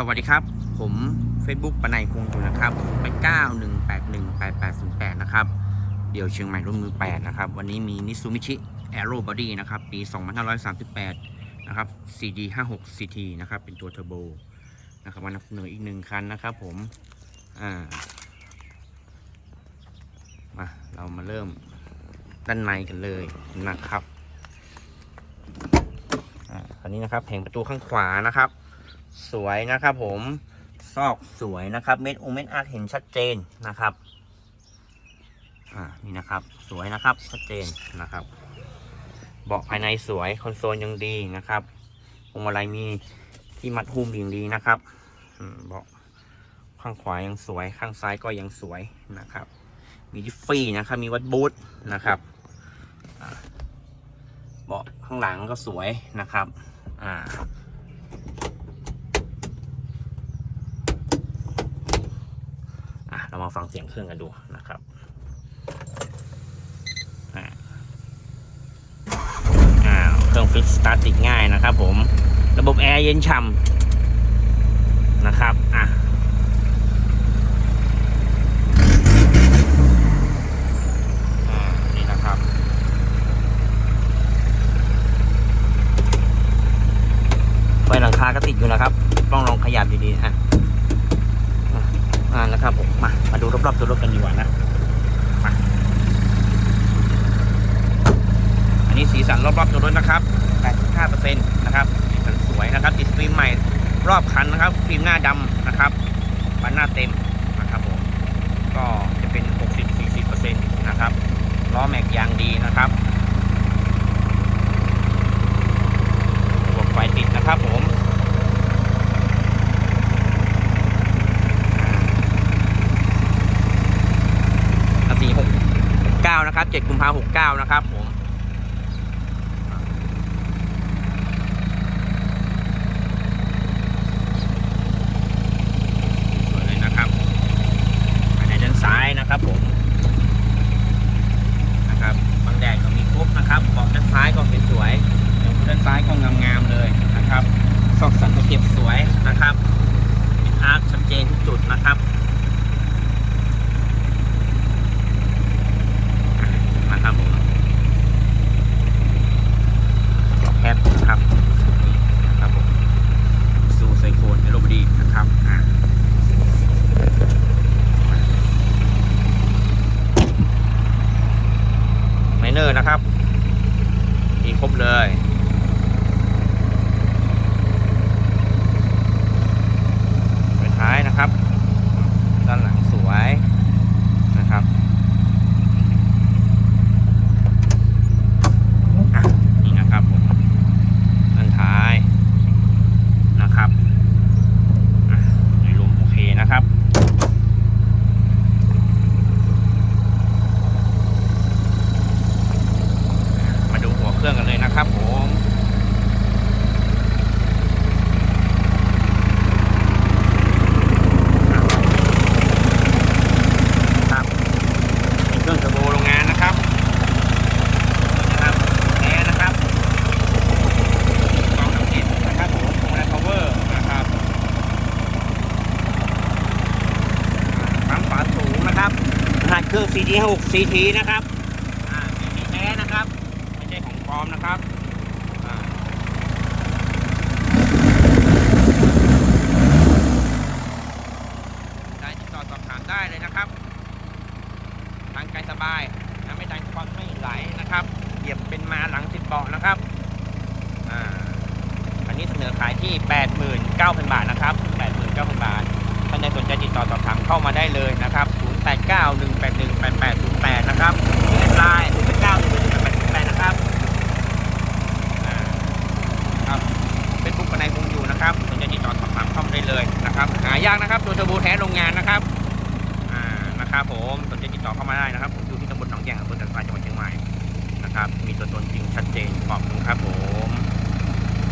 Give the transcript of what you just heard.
สวัสดีครับ ผม Facebook ปนัยคงอยู่นะครับไป91818808 นะครับ เดี๋ยวเชียงใหม่ร่วมมือ 8 นะครับ วันนี้มีนิซูมิชิ Aero Body นะครับ ปี 2538 นะครับ CD 56 CT นะครับ เป็นตัวเทอร์โบนะครับมานำเสนออีกหนึ่งคันนะครับผม อ่า มา เรามาเริ่มด้านในกันเลยนะครับ อ่า คันนี้นะครับแผงประตูข้างขวานะครับ สวยนะครับผมซอกสวยนะครับ เม็ดองเม็ดอาร์เห็นชัดเจนนะครับ อ่านี่นะครับ สวยนะครับชัดเจนนะครับ เบาะภายในสวยคอนโซลยังดีนะครับพวงมาลัยมีที่มัดหุ้มอย่างดีนะครับเบาะข้างขวายังสวยข้างซ้ายก็ยังสวยนะครับ มีดิฟฟี่นะครับ มีวัดบูทนะครับเบาะข้างหลังก็สวยนะครับ อ่า อะ เรามาฟังเสียงเครื่องกันดูนะครับอ่าอ่าเครื่องฟิกสตาร์ทติดง่ายนะครับผม ระบบแอร์เย็นฉ่ำนะครับ อะอ่านี่นะครับไฟหลังคาก็ติดอยู่นะครับ ต้องลองขยับดีๆอะานะครับผมมามาดูรอบๆตัวรถกันดีกว่านะมาอันนี้สีสันรอบๆตัวรถนะครับ85%นะครับสีสันสวยนะครับ ติดฟิล์มใหม่รอบคันนะครับ ฟิล์มหน้าดำนะครับบานหน้าเต็มนะครับผมก็จะเป็น 60-40%นะครับล้อแม็กยางดีนะครับระบบไฟติดนะครับผม สี่หกเก้า นะครับเจ็ดกุมภาหกเก้านะครับผม สวยเลยนะครับภายในด้านซ้ายนะครับผม นะครับบางแดดก็มีครบนะครับเบาะด้านซ้ายก็สวยๆเดี๋ยวด้านซ้ายก็งามๆเลยนะครับ ซอกสันตะเก็บสวยนะครับเป็นอาร์คชัดเจนทุกจุดนะครับ นะครับผมล็อกแคปนะครับนี่นะครับผมซูไซโคนเอโรบดีนะครับอะไม เนอร์นะครับ มีครบเลยไปท้ายนะครับ ด้านหลังสวยนะครับ อะนี่นะครับผมด้านท้ายนะครับอะโดยรวมโอเคนะครับ มาดูหัวเครื่องกันเลยนะครับผมครับเป็นเครื่องเทอร์โบโรงงานนะครับ นะครับแอร์นะครับกองน้ำจิตนะครับผมโมเดลพาวเวอร์นะครับปั๊มฝาสูงนะครับรหัส เครื่อง CD 6 CT นะครับ อ่า CT แท้นะครับ ไม่ใช่ของปลอมนะครับอ่าได้ติดต่อสอบถามได้เลยนะครับ ทางไกลสบายนะไม่ดันควันไม่ไหลนะครับ เหยียบเป็นมาหลังติดเบาะนะครับ อ่า อันนี้เสนอขายที่ 89,000 บาทนะครับ 89,000 บาท ท่านใดสนใจติดต่อสอบถามเข้ามาได้เลยนะครับ 0891818808 นะครับเล่นไลน์091888นะครับครับเฟซบุ๊กปนายคงอยู่นะครับสนใจติดต่อสอบถามเข้ามาได้เลยนะครับหายากนะครับตัวเทอร์โบแท้โรงงานนะครับอ่านะครับผมสนใจติดต่อเข้ามาได้นะครับผมอยู่ที่ตำบลหนองแยงอำเภอสันทรายจังหวัดเชียงใหม่นะครับมีตัวตนจริงชัดเจนขอบคุณครับผม